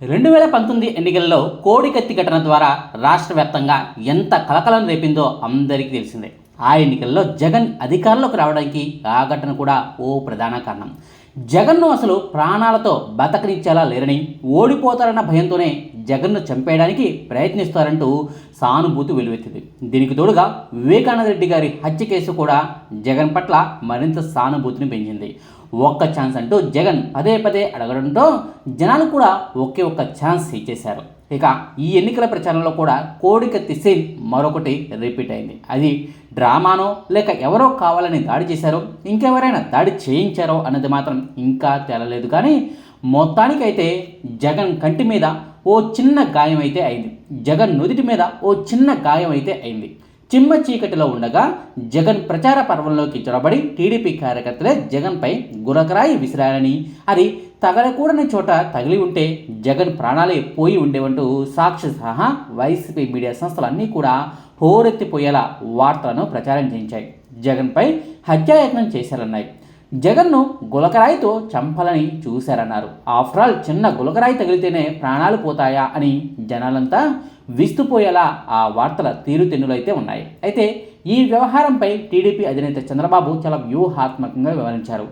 రెండు వేల పంతొమ్మిది ఎన్నికల్లో కోడికత్తి ఘటన ద్వారా రాష్ట్ర వ్యాప్తంగా ఎంత కలకలం రేపిందో అందరికీ తెలిసిందే. ఆ ఎన్నికల్లో జగన్ అధికారంలోకి రావడానికి ఆ ఘటన కూడా ఓ ప్రధాన కారణం. జగన్ను అసలు ప్రాణాలతో బతకనిచ్చేలా లేరని ఓడిపోతారన్న భయంతోనే జగన్ను చంపేయడానికి ప్రయత్నిస్తారంటూ సానుభూతి వెలువెత్తింది. దీనికి తోడుగా వివేకానంద రెడ్డి గారి హత్య కేసు కూడా జగన్ పట్ల మరింత సానుభూతిని పెంచింది. ఒక్క ఛాన్స్ అంటూ జగన్ పదే పదే అడగడంతో జనాలు కూడా ఒకే ఒక్క ఛాన్స్ ఇచ్చేశారు. ఇక ఈ ఎన్నికల ప్రచారంలో కూడా కోడికత్తి సీన్ మరొకటి రిపీట్ అయింది. అది డ్రామానో లేక ఎవరో కావాలని దాడి చేశారో ఇంకెవరైనా దాడి చేయించారో అన్నది మాత్రం ఇంకా తేలలేదు. కానీ మొత్తానికైతే జగన్ కంటి మీద ఓ చిన్న గాయం అయితే అయింది. జగన్ నుదిటి మీద ఓ చిన్న గాయం అయితే అయింది. చిమ్మ చీకటిలో ఉండగా జగన్ ప్రచార పర్వంలోకి చొరబడి టీడీపీ కార్యకర్తలే జగన్పై గురకరాయి విసిరారని అది తగలకూడని చోట తగిలి ఉంటే జగన్ ప్రాణాలే పోయి ఉండేవంటూ సాక్షి సహా వైసీపీ మీడియా సంస్థలన్నీ కూడా హోరెత్తిపోయేలా వార్తలను ప్రచారం చేయించాయి. జగన్పై హత్యాయత్నం చేశారన్నాయి. జగన్ను గులకరాయితో చంపాలని చూశారన్నారు. ఆఫ్టర్ ఆల్ చిన్న గులకరాయి తగిలితేనే ప్రాణాలు పోతాయా అని జనాలంతా విస్తుపోయేలా ఆ వార్తల తీరుతెన్నులైతే ఉన్నాయి. అయితే ఈ వ్యవహారంపై టీడీపీ అధినేత చంద్రబాబు చాలా వ్యూహాత్మకంగా వివరించారు.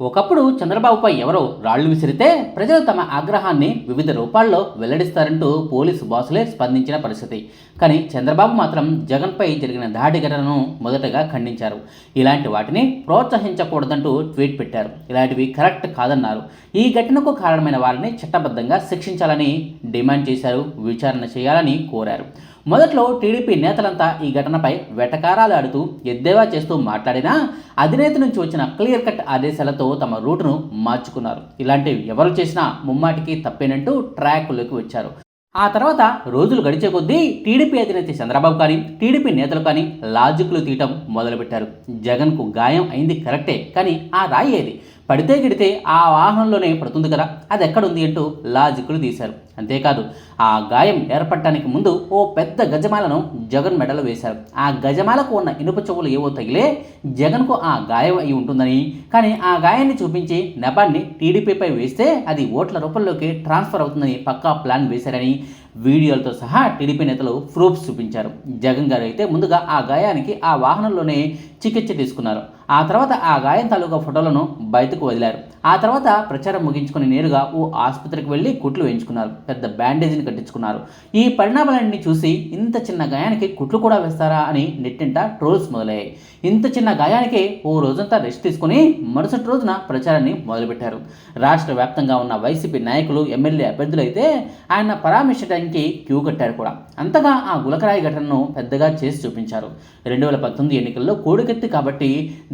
ఒకప్పుడు చంద్రబాబుపై ఎవరో రాళ్ళు విసిరితే ప్రజలు తమ ఆగ్రహాన్ని వివిధ రూపాల్లో వెల్లడిస్తారంటూ పోలీసు బాసులే స్పందించిన పరిస్థితి. కానీ చంద్రబాబు మాత్రం జగన్పై జరిగిన దాడి ఘటనను మొదటగా ఖండించారు. ఇలాంటి వాటిని ప్రోత్సహించకూడదంటూ ట్వీట్ పెట్టారు. ఇలాంటివి కరెక్ట్ కాదన్నారు. ఈ ఘటనకు కారణమైన వారిని చట్టబద్ధంగా శిక్షించాలని డిమాండ్ చేశారు. విచారణ చేయాలని కోరారు. మొదట్లో టీడీపీ నేతలంతా ఈ ఘటనపై వెటకారాలు ఆడుతూ ఎద్దేవా చేస్తూ మాట్లాడినా అధినేత నుంచి వచ్చిన క్లియర్ కట్ ఆదేశాలతో తమ రూటును మార్చుకున్నారు. ఇలాంటివి ఎవరు చేసినా ముమ్మాటికి తప్పేనంటూ ట్రాక్లోకి వచ్చారు. ఆ తర్వాత రోజులు గడిచే కొద్దీ టీడీపీ అధినేత చంద్రబాబు కానీ టీడీపీ నేతలు కానీ లాజిక్లు తీయటం మొదలుపెట్టారు. జగన్కు గాయం అయింది కరెక్టే కానీ ఆ రాయి ఏది? పడితే గిడితే ఆ వాహనంలోనే పడుతుంది కదా? అది ఎక్కడుంది అంటూ లాజిక్లు తీశారు. అంతేకాదు ఆ గాయం ఏర్పడటానికి ముందు ఓ పెద్ద గజమాలను జగన్ మెడలో వేశారు. ఆ గజమాలకు ఉన్న ఇనుప చెవులు ఏవో తగిలే జగన్కు ఆ గాయం అయి ఉంటుందని. కానీ ఆ గాయాన్ని చూపించి నెపాన్ని టీడీపీపై వేస్తే అది ఓట్ల రూపంలోకి ట్రాన్స్ఫర్ అవుతుందని పక్కా ప్లాన్ వేశారని వీడియోలతో సహా టీడీపీ నేతలు ప్రూఫ్స్ చూపించారు. జగన్ గారు అయితే ముందుగా ఆ గాయానికి ఆ వాహనంలోనే చికిత్స తీసుకున్నారు. ఆ తర్వాత ఆ గాయం తాలూకా ఫోటోలను బయటకు వదిలారు. ఆ తర్వాత ప్రచారం ముగించుకొని నేరుగా ఓ ఆసుపత్రికి వెళ్ళి కుట్లు వేయించుకున్నారు. పెద్ద బ్యాండేజీని కట్టించుకున్నారు. ఈ పరిణామాలన్నీ చూసి ఇంత చిన్న గాయానికి కుట్లు కూడా వేస్తారా అని నెట్టింట ట్రోల్స్ మొదలయ్యాయి. ఇంత చిన్న గాయానికి ఓ రోజంతా రెస్ట్ తీసుకుని మరుసటి రోజున ప్రచారాన్ని మొదలుపెట్టారు. రాష్ట్ర వ్యాప్తంగా ఉన్న వైసీపీ నాయకులు ఎమ్మెల్యే అభ్యర్థులు అయితే ఆయన పరామర్శించడానికి క్యూ కట్టారు కూడా. అంతగా ఆ గులకరాయి ఘటనను పెద్దగా చేసి చూపించారు. రెండు వేల పంతొమ్మిది ఎన్నికల్లో కోడికెత్తి కాబట్టి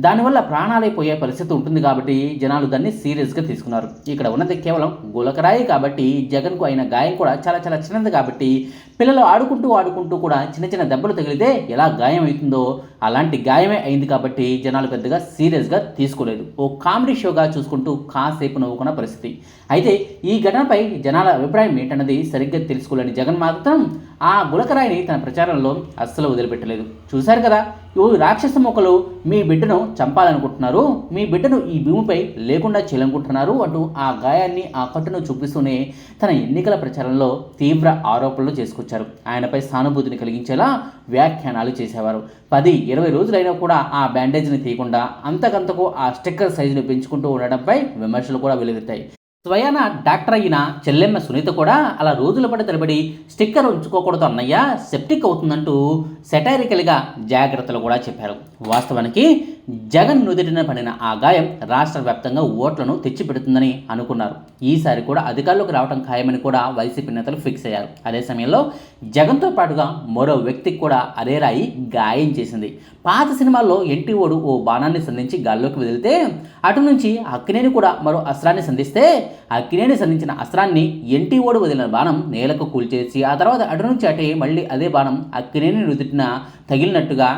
దానివల్ల ప్రాణాలైపోయే పరిస్థితి ఉంటుంది కాబట్టి జనాలు దాన్ని సీరియస్గా తీసుకున్నారు. ఇక్కడ ఉన్నది కేవలం గులకరాయి కాబట్టి జగన్కు అయిన గాయం కూడా చాలా చాలా చిన్నది కాబట్టి పిల్లలు ఆడుకుంటూ ఆడుకుంటూ కూడా చిన్న చిన్న దెబ్బలు తగిలితే ఎలా గాయం అవుతుందో అలాంటి గాయమే అయింది కాబట్టి జనాలు పెద్దగా సీరియస్గా తీసుకోలేదు. ఓ కామెడీ షోగా చూసుకుంటూ కాసేపు నవ్వుకున్న పరిస్థితి. అయితే ఈ ఘటనపై జనాల అభిప్రాయం ఏంటన్నది సరిగ్గా తెలుసుకోలేని జగన్ మాత్రం ఆ గులకరాయిని తన ప్రచారంలో అస్సలు వదిలిపెట్టలేదు. చూశారు కదా ఓ రాక్షస మొక్కలు మీ బిడ్డను చంపాలనుకుంటున్నారు మీ బిడ్డను ఈ భూమిపై లేకుండా చేయాలనుకుంటున్నారు అంటూ ఆ గాయాన్ని ఆ కట్టును చూపిస్తూనే తన ఎన్నికల ప్రచారంలో తీవ్ర ఆరోపణలు చేసుకొచ్చారు. ఆయనపై సానుభూతిని కలిగించేలా వ్యాఖ్యానాలు చేసేవారు. పది ఇరవై రోజులైనా కూడా ఆ బ్యాండేజ్ని తీయకుండా అంతకంతకు ఆ స్టిక్కర్ సైజును పెంచుకుంటూ ఉండడంపై విమర్శలు కూడా వెలుగుతాయి స్వయాన డాక్టర్ అయిన చెల్లెమ్మ సునీత కూడా అలా రోజుల పడి తరబడి స్టిక్కర్ ఉంచుకోకూడదు అన్నయ్య సెప్టిక్ అవుతుందంటూ సెటైరికల్గా జాగ్రత్తలు కూడా చెప్పారు. వాస్తవానికి జగన్ నుదిటిన పడిన ఆ గాయం రాష్ట్ర వ్యాప్తంగా ఓట్లను తెచ్చిపెడుతుందని అనుకున్నారు. ఈసారి కూడా అధికారంలోకి రావడం ఖాయమని కూడా వైసీపీ నేతలు ఫిక్స్ అయ్యారు. అదే సమయంలో జగన్తో పాటుగా మరో వ్యక్తికి కూడా అదే రాయి గాయం చేసింది. పాత సినిమాల్లో ఎన్టీ ఓడు ఓ బాణాన్ని సంధించి గాల్లోకి వదిలితే అటు నుంచి అక్కినేని కూడా మరో అస్త్రాన్ని సంధిస్తే అక్కినేని సంధించిన అస్త్రాన్ని ఎన్టీఓడు వదిలిన బాణం నేలకు కూల్చేసి ఆ తర్వాత అటు నుంచి అటే మళ్ళీ అదే బాణం అక్కినేని నుదుటిన తగిలినట్టుగా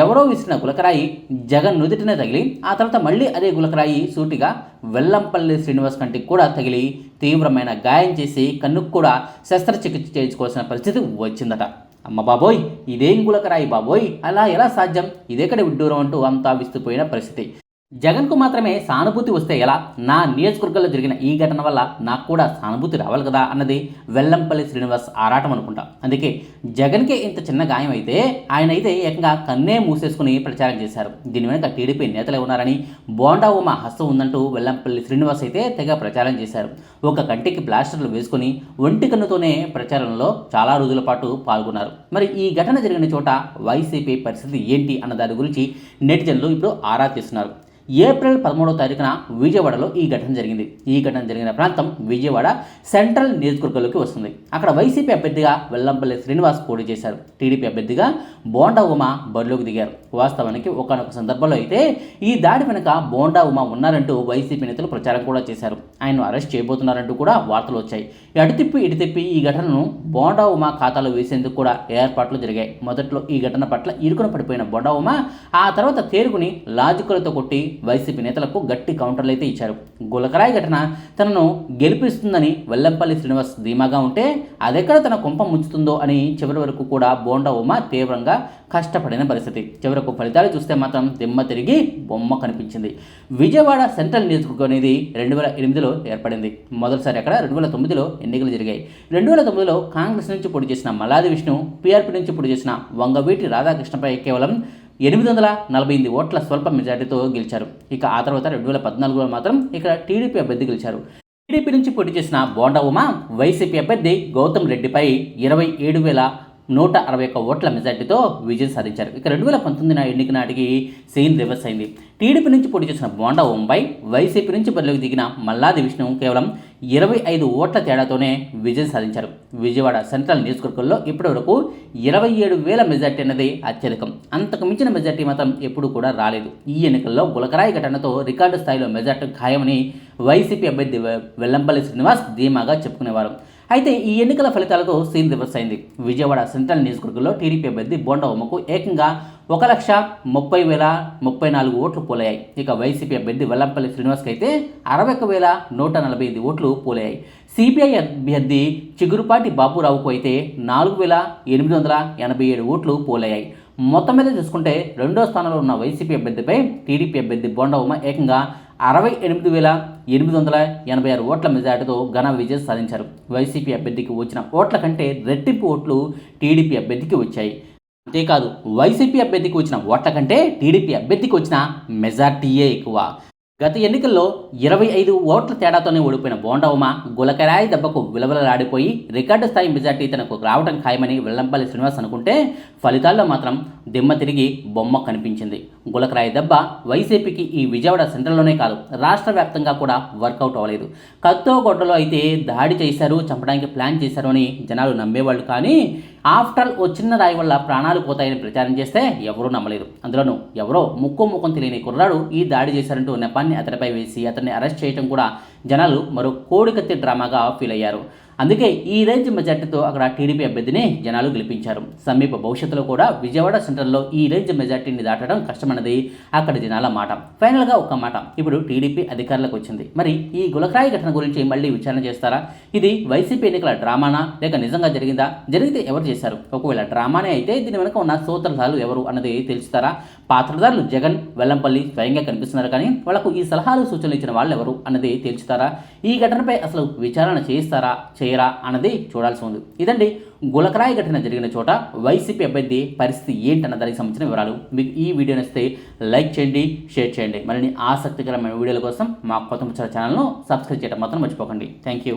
ఎవరో విసిరిన గులకరాయి జగన్ నుదుటిన తగిలి ఆ తర్వాత మళ్ళీ అదే గులకరాయి సూటిగా వెల్లంపల్లి శ్రీనివాస్ కంటికి కూడా తగిలి తీవ్రమైన గాయం చేసి కన్నుకు కూడా శస్త్రచికిత్స చేయించుకోవాల్సిన పరిస్థితి వచ్చిందట. అమ్మ బాబోయ్ ఇదేం గులకరాయి బాబోయ్? అలా ఎలా సాధ్యం? ఇదేకడ విడ్డూరం అంటూ అంతా విస్తుపోయిన పరిస్థితి. జగన్కు మాత్రమే సానుభూతి వస్తే ఎలా? నా నియోజకవర్గంలో జరిగిన ఈ ఘటన వల్ల నాకు కూడా సానుభూతి రావాలి కదా అన్నది వెల్లంపల్లి శ్రీనివాస్ ఆరాటం అనుకుంటా. అందుకే జగన్కే ఇంత చిన్న గాయం అయితే ఆయన అయితే ఏకంగా కన్నే మూసేసుకుని ప్రచారం చేశారు. దీని వెనుక టీడీపీ నేతలే ఉన్నారని బోండా ఉమా హస్తం ఉందంటూ వెల్లంపల్లి శ్రీనివాస్ అయితే తెగ ప్రచారం చేశారు. ఒక కంటికి ప్లాస్టర్లు వేసుకుని ఒంటి కన్నుతోనే ప్రచారంలో చాలా రోజుల పాటు పాల్గొన్నారు. మరి ఈ ఘటన జరిగిన చోట వైసీపీ పరిస్థితి ఏంటి అన్న దాని గురించి నెటిజన్లు ఇప్పుడు ఆరా తీస్తున్నారు. ఏప్రిల్ పదమూడవ తారీఖున విజయవాడలో ఈ ఘటన జరిగింది. ఈ ఘటన జరిగిన ప్రాంతం విజయవాడ సెంట్రల్ నియోజకవర్గంలోకి వస్తుంది. అక్కడ వైసీపీ అభ్యర్థిగా వెల్లంపల్లి శ్రీనివాస్ పోటీ చేశారు. టీడీపీ అభ్యర్థిగా బోండా ఉమా బరిలోకి దిగారు. వాస్తవానికి ఒకనొక సందర్భంలో అయితే ఈ దాడి వెనుక బోండా ఉమా ఉన్నారంటూ వైసీపీ నేతలు ప్రచారం కూడా చేశారు. ఆయన్ను అరెస్ట్ చేయబోతున్నారు. చేస్తున్నారంటూ కూడా వార్తలు వచ్చాయి. అటు తిప్పి ఇటు తిప్పి ఈ ఘటనను బోండా ఉమా ఖాతాలో వేసేందుకు కూడా ఏర్పాట్లు జరిగాయి. మొదట్లో ఈ ఘటన పట్ల ఇరుకున పడిపోయిన బోండా ఉమా ఆ తర్వాత తేరుకుని లాజికలతో కొట్టి వైసీపీ నేతలకు గట్టి కౌంటర్లు అయితే ఇచ్చారు. గులకరాయి ఘటన తనను గెలిపిస్తుందని వెల్లంపల్లి శ్రీనివాస్ ధీమాగా ఉంటే అదెక్కడ తన కుంప ముంచుతుందో అని చివరి వరకు కూడా బోండా ఉమా తీవ్రంగా కష్టపడిన పరిస్థితి. చివరకు ఫలితాలు చూస్తే మాత్రం దిమ్మ తిరిగి బొమ్మ కనిపించింది. విజయవాడ సెంట్రల్ నియోజకవర్గం అనేది రెండు వేల ఎనిమిదిలో ఏర్పడింది. మొదటిసారి అక్కడ రెండు వేల తొమ్మిదిలో ఎన్నికలు జరిగాయి. రెండు వేల తొమ్మిదిలో కాంగ్రెస్ నుంచి పోటీ చేసిన మల్లాది విష్ణు పీఆర్పీ నుంచి పోటీ చేసిన వంగవీటి రాధాకృష్ణపై కేవలం ఎనిమిది వందల నలభై ఎనిమిది ఓట్ల స్వల్ప మెజార్టీతో గెలిచారు. ఇక ఆ తర్వాత రెండు వేల పద్నాలుగులో మాత్రం ఇక్కడ టీడీపీ అభ్యర్థి గెలిచారు. టీడీపీ నుంచి పోటీ చేసిన బోండా ఉమా వైసీపీ అభ్యర్థి గౌతమ్ రెడ్డిపై ఇరవై ఏడు వేల నూట అరవై ఒక్క ఓట్ల మెజార్టీతో విజయం సాధించారు. ఇక రెండు వేల పంతొమ్మిది ఎన్నిక నాటికి సీన్ రివర్స్ అయింది. టీడీపీ నుంచి పోటీ చేసిన బోండా ముంబై వైసీపీ నుంచి బరిలోకి దిగిన మల్లాది విష్ణు కేవలం ఇరవై ఐదు ఓట్ల తేడాతోనే విజయం సాధించారు. విజయవాడ సెంట్రల్ నియోజకవర్గంలో ఇప్పటివరకు ఇరవై ఏడు వేల మెజార్టీ అన్నది అత్యధికం. అంతకు మించిన మెజార్టీ మాత్రం ఎప్పుడూ కూడా రాలేదు. ఈ ఎన్నికల్లో గులకరాయి ఘటనతో రికార్డు స్థాయిలో మెజార్టీ ఖాయమని వైసీపీ అభ్యర్థి వెల్లంపల్లి శ్రీనివాస్ ధీమాగా చెప్పుకునేవారు. అయితే ఈ ఎన్నికల ఫలితాలతో సీన్ రివర్స్ అయింది. విజయవాడ సెంట్రల్ నియోజకవర్గంలో టీడీపీ అభ్యర్థి బోండా ఉమ్మకు ఏకంగా ఒక లక్ష ముప్పై వేల ముప్పై నాలుగు ఓట్లు పోలయ్యాయి. ఇక వైసీపీ అభ్యర్థి వెల్లంపల్లి శ్రీనివాస్కి అయితే అరవై ఒక వేల నూట నలభై ఐదు ఓట్లు పోలయ్యాయి. సిపిఐ అభ్యర్థి చిగురుపాటి బాబురావుకు అయితే నాలుగు వేల ఎనిమిది వందల ఎనభై ఏడు ఓట్లు పోలయ్యాయి. మొత్తం మీద చూసుకుంటే రెండో స్థానంలో ఉన్న వైసీపీ అభ్యర్థిపై టీడీపీ అభ్యర్థి బోండా ఉమ ఏకంగా అరవై ఎనిమిది వేల ఎనిమిది వందల ఎనభై ఆరు ఓట్ల మెజార్టీతో ఘన విజయం సాధించారు. వైసీపీ అభ్యర్థికి వచ్చిన ఓట్ల కంటే రెట్టింపు ఓట్లు టీడీపీ అభ్యర్థికి వచ్చాయి. అంతేకాదు వైసీపీ అభ్యర్థికి వచ్చిన ఓట్ల కంటే టీడీపీ అభ్యర్థికి వచ్చిన మెజార్టీయే ఎక్కువ. గత ఎన్నికల్లో ఇరవై ఐదు ఓట్ల తేడాతోనే ఓడిపోయిన బోండవమ గులకరాయి దెబ్బకు విలవలలాడిపోయి రికార్డు స్థాయి మెజార్టీ తనకు రావడం ఖాయమని వెల్లంపల్లి శ్రీనివాస్ అనుకుంటే ఫలితాల్లో మాత్రం దిమ్మ తిరిగి బొమ్మ కనిపించింది. గులకరాయి దెబ్బ వైసీపీకి ఈ విజయవాడ సెంట్రల్లోనే కాదు రాష్ట్ర వ్యాప్తంగా కూడా వర్కౌట్ అవ్వలేదు. కత్తో గొడ్డలో అయితే దాడి చేశారు చంపడానికి ప్లాన్ చేశారు అని జనాలు నమ్మేవాళ్ళు కానీ ఆఫ్టర్ ఓ చిన్న రాయి వల్ల ప్రాణాలు పోతాయని ప్రచారం చేస్తే ఎవరూ నమ్మలేదు అందులోనూ ఎవరో ముక్కు ముఖం తెలియని కుర్రాడు ఈ దాడి చేశారంటూ నెపాన్ని అతడిపై వేసి అతన్ని అరెస్ట్ చేయడం కూడా జనాలు మరో కోడికత్తి డ్రామాగా ఫీల్ అయ్యారు అందుకే ఈ రేంజ్ మెజార్టీతో అక్కడ టీడీపీ అభ్యర్థిని జనాలు గెలిపించారు. సమీప భవిష్యత్తులో కూడా విజయవాడ సెంటర్లో ఈ రేంజ్ మెజార్టీని దాటడం కష్టమన్నది అక్కడ జనాల మాట. ఫైనల్గా ఒక మాట. ఇప్పుడు టీడీపీ అధికారులకు వచ్చింది. మరి ఈ గులకరాయి ఘటన గురించి మళ్ళీ విచారణ చేస్తారా? ఇది వైసీపీ ఎన్నికల డ్రామానా? లేక నిజంగా జరిగిందా? జరిగితే ఎవరు చేశారు? ఒకవేళ డ్రామానే అయితే దీని వెనుక ఉన్న సూత్రధారులు ఎవరు అన్నది తెలుస్తారా? పాత్రధారులు జగన్ వెల్లంపల్లి స్వయంగా కనిపిస్తున్నారు కానీ వాళ్ళకు ఈ సలహాలు సూచనలు ఇచ్చిన వాళ్ళు ఎవరు అన్నది తెలుస్తారా? ఈ ఘటనపై అసలు విచారణ చేస్తారా చేయరా అన్నది చూడాల్సి ఉంది. ఇదండి గులకరాయి ఘటన జరిగిన చోట వైసీపీ అభ్యర్థి పరిస్థితి ఏంటన్న దానికి సంబంధించిన వివరాలు. మీకు ఈ వీడియో నచ్చితే లైక్ చేయండి షేర్ చేయండి. మరిన్ని ఆసక్తికరమైన వీడియోల కోసం మా కొత్త ముచ్చల ఛానల్ను సబ్స్క్రైబ్ చేయడం మాత్రం మర్చిపోకండి. Thank you.